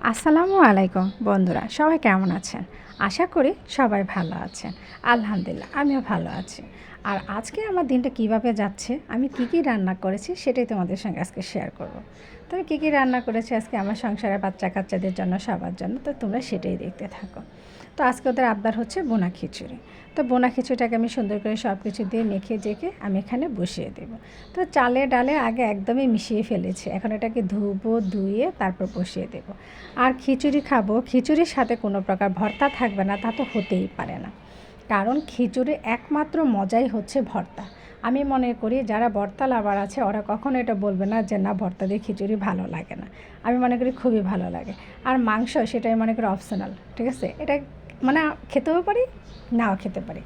আসসালামু আলাইকুম বন্ধুরা সবাই কেমন আছেন? আশা করি সবাই ভালো আছেন। আলহামদুলিল্লাহ, আমিও ভালো আছি। আর আজকে আমার দিনটা কীভাবে যাচ্ছে, আমি কি কি রান্না করেছি সেটাই তোমাদের সঙ্গে আজকে শেয়ার করব। তো আমি কী কী রান্না করেছি আজকে আমার সংসারে বাচ্চা কাচ্চাদের জন্য, সবার জন্য, তো তোমরা সেটাই দেখতে থাকো। তো আজকে ওদের আবদার হচ্ছে বোনা খিচুড়ি। তো বোনা খিচুড়িটাকে আমি সুন্দর করে সব কিছু দিয়ে মেখে, জেখে আমি এখানে বসিয়ে দেব। তো চালে ডালে আগে একদমই মিশিয়ে ফেলেছি, এখন এটাকে ধুবো, ধুয়ে তারপর বসিয়ে দেব। আর খিচুড়ি খাব। খিচুড়ির সাথে কোনো প্রকার ভর্তা থাকবে না, তা তো হতেই পারে না। কারণ খিচুড়ি একমাত্র মজাই হচ্ছে ভর্তা। আমি মনে করি যারা ভর্তা লাভার আছে, ওরা কখনো এটা বলবে না যে, না, ভর্তা দিয়ে খিচুড়ি ভালো লাগে না। আমি মনে করি খুবই ভালো লাগে। আর মাংস, সেটাই মনে করি অপশনাল ঠিক আছে? এটা মানে খেতেও পারি, নাও খেতে পারি।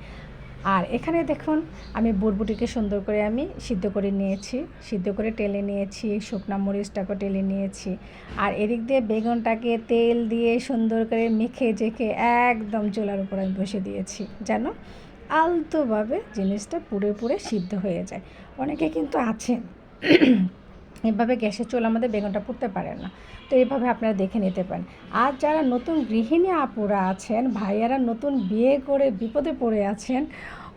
আর এখানে দেখুন, আমি বুটবুটিকে সুন্দর করে আমি সিদ্ধ করে নিয়েছি। সিদ্ধ করে টেলে নিয়েছি, শুকনো মরিচটাকে টেলে নিয়েছি। আর এদিক দিয়ে বেগুনটাকে তেল দিয়ে সুন্দর করে মেখে জেখে একদম চুলার উপর আমি বসে দিয়েছি, যেন আলতোভাবে জিনিসটা পুড়ে পুড়ে সিদ্ধ হয়ে যায়। অনেকে কিন্তু আছেন এভাবে গ্যাসের চুল আমাদের বেগুনটা পুড়তে পারে না। তো এইভাবে আপনারা দেখে নিতে পারেন। আর যারা নতুন গৃহিণী আপুরা আছেন, ভাইয়ারা নতুন বিয়ে করে বিপদে পড়ে আছেন,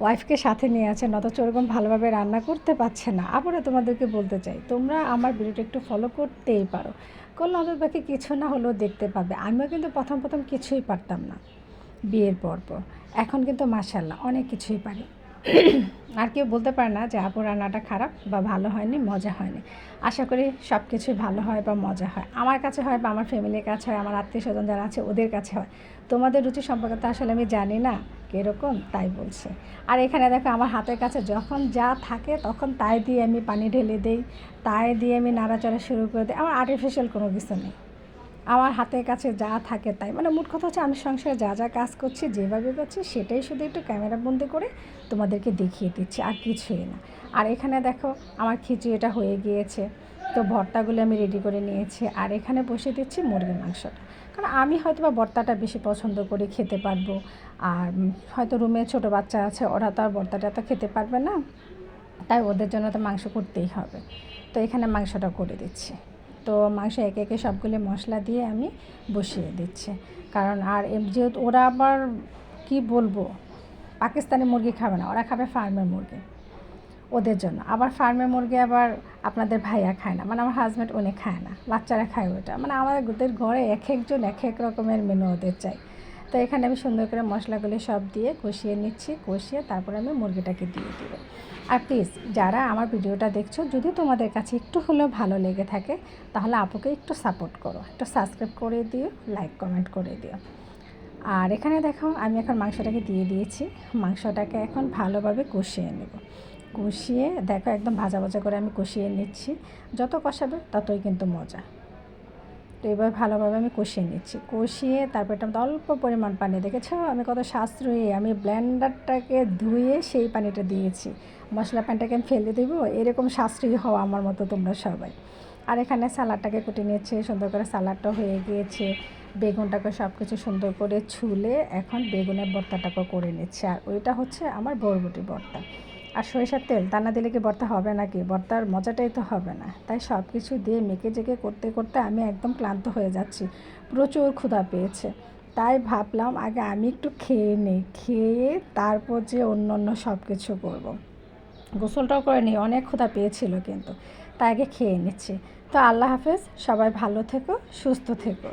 ওয়াইফকে সাথে নিয়ে আছেন, অথচ ওরকম ভালোভাবে রান্না করতে পারছে না আবারও তোমাদেরকে বলতে চাই, তোমরা আমার ভিডিওটা একটু ফলো করতেই পারো। করলে অন্তত বাকি কিছু না হলেও দেখতে পাবে আমিও কিন্তু প্রথম প্রথম কিছুই পারতাম না বিয়ের পর পর। এখন কিন্তু মাসাল্লাহ অনেক কিছুই পারি। আর কেউ বলতে পারে না যে আপু রান্নাটা খারাপ বা ভালো হয়নি, মজা হয়নি। আশা করি সব কিছুই ভালো হয় বা মজা হয়। আমার কাছে হয় বা আমার ফ্যামিলির কাছে হয়, আমার আত্মীয় স্বজন যারা আছে ওদের কাছে হয়। তোমাদের রুচি সম্পর্কে তো আসলে আমি জানি না, কীরকম তাই বলছে। আর এখানে দেখো আমার হাতের কাছে যখন যা থাকে তখন তাই দিয়ে আমি পানি ঢেলে দিই, তাই দিয়ে আমি নাড়াচড়া শুরু করে দিই। আমার আর্টিফিশিয়াল কোনো কিছু নেই। আমার হাতের কাছে যা থাকে তাই। মানে মোট কথা হচ্ছে আমি সংসারে যা যা কাজ করছি, যেভাবে করছি সেটাই শুধু একটু ক্যামেরা বন্দি করে তোমাদেরকে দেখিয়ে দিচ্ছি, আর কিছুই না। আর এখানে দেখো আমার খিচুড়িটা হয়ে গিয়েছে, তো ভর্তাগুলো আমি রেডি করে নিয়েছি, আর এখানে বসে দিচ্ছি মুরগির মাংসটা। কারণ আমি হয়তো বা ভর্তাটা বেশি পছন্দ করি খেতে পারব, আর হয়তো রুমে ছোটো বাচ্চা আছে, ওরা তো আর ভর্তাটা তো খেতে পারবে না, তাই ওদের জন্য তো মাংস করতেই হবে। তো এখানে মাংসটা করে দিচ্ছি। তো মাংস একে একে সবগুলো মশলা দিয়ে আমি বসিয়ে দিচ্ছি। কারণ আর যেহেতু ওরা আবার কি বলব, পাকিস্তানি মুরগি খাবে না, ওরা খাবে ফার্মের মুরগি ওদের জন্য। আবার ফার্মের মুরগি আবার আপনাদের ভাইয়া খায় না মানে আমার হাজব্যান্ড উনি খায় না, বাচ্চারা খায় ওটা মানে আমাদের ঘরে এক একজন এক এক রকমের মেনু ওদের চাই। তো এখানে আমি সুন্দর করে মশলাগুলি সব দিয়ে কষিয়ে নিচ্ছি, কষিয়ে তারপরে আমি মুরগিটাকে দিয়ে দেবো। আর প্লিজ যারা আমার ভিডিওটা দেখছ, যদি তোমাদের কাছে একটু হলেও ভালো লেগে থাকে, তাহলে আপুকে একটু সাপোর্ট করো। একটু সাবস্ক্রাইব করে দিও লাইক কমেন্ট করে দিও। আর এখানে দেখো, আমি এখন মাংসটাকে দিয়ে দিয়েছি। মাংসটাকে এখন ভালোভাবে কষিয়ে নেব। কষিয়ে, দেখো, একদম ভাজা ভাজা করে আমি কষিয়ে নিচ্ছি। যত কষাবে, ততই কিন্তু মজা। তো এবার ভালোভাবে আমি কষিয়ে নিচ্ছি। কষিয়ে তারপর এটা অল্প পরিমাণ পানি দেখেছ? আমি কত সাশ্রয়ী। আমি ব্লেন্ডারটাকে ধুয়ে সেই পানিটা দিয়েছি। মশলা পানিটাকে আমি ফেলে দেবো। এরকম সাশ্রয়ী হওয়া আমার মতো তোমরা সবাই। আর এখানে সালাডটাকে কুটে নিয়েছে। সুন্দর করে সালাডটা হয়ে গিয়েছে। বেগুনটাকে সব কিছু সুন্দর করে ছুলে এখন বেগুনের ভর্তাটাকে করে নিচ্ছে। আর ওইটা হচ্ছে আমার বরবটি ভর্তা আর সরিষার তেল তা না দিলে কি ভর্তা হবে নাকি? ভর্তার মজাটাই তো হবে না। তাই সব কিছু দিয়ে মেখে জেকে করতে করতে আমি একদম ক্লান্ত হয়ে যাচ্ছি। প্রচুর ক্ষুধা পেয়েছে। তাই ভাবলাম আগে আমি একটু খেয়ে নিই। খেয়ে তারপর যে অন্য অন্য সব কিছু করব। গোসলটাও করে নিই অনেক ক্ষুধা পেয়েছিল কিন্তু। তাই আগে খেয়ে নিচ্ছি। তো আল্লাহ হাফেজ, সবাই ভালো থেকো, সুস্থ থেকো।